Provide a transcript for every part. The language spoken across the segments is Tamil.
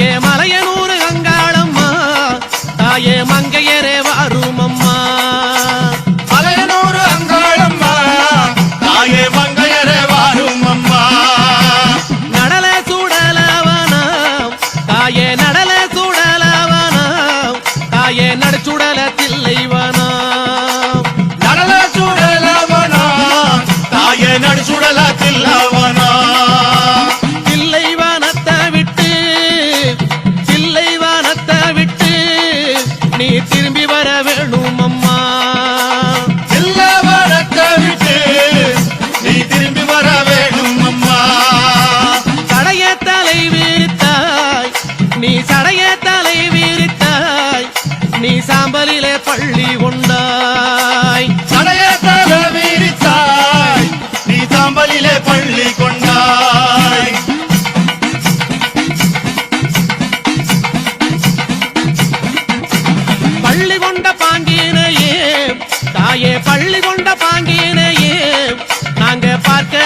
தாயே மலையனூர் அங்காளம்மா தாயே மங்கையரே வாரும் அம்மா மலையனூர் அங்காளம்மா தாயே மங்கையரே வாரும் அம்மா நடல சுடலவனம். தாயே நடல சுடலவனம். தாயே நடுச்சுடல தில்லைவனம் நடல சுடலவனா தாயே நடு சாம்பலிலே பள்ளி கொண்டாய். சடைய தல வீரித்தாய். நீ சாம்பலிலே பள்ளி கொண்டாய். பள்ளி கொண்ட பாங்கினையே தாயே பள்ளி கொண்ட பாங்கினையே நாங்க பார்க்க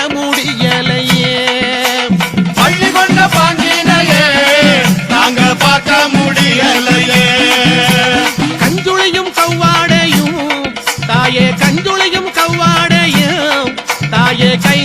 தாயே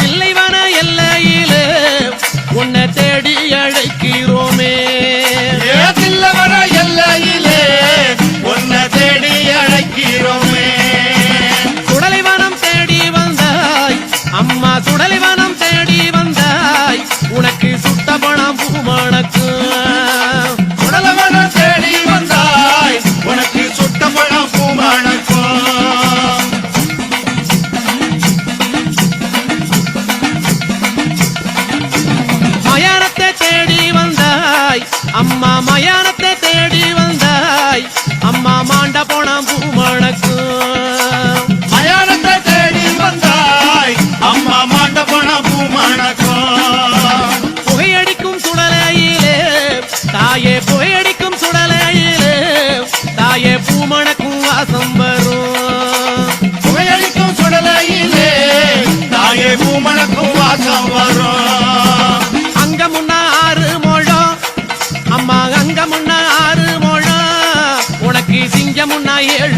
சில்லை amar. 别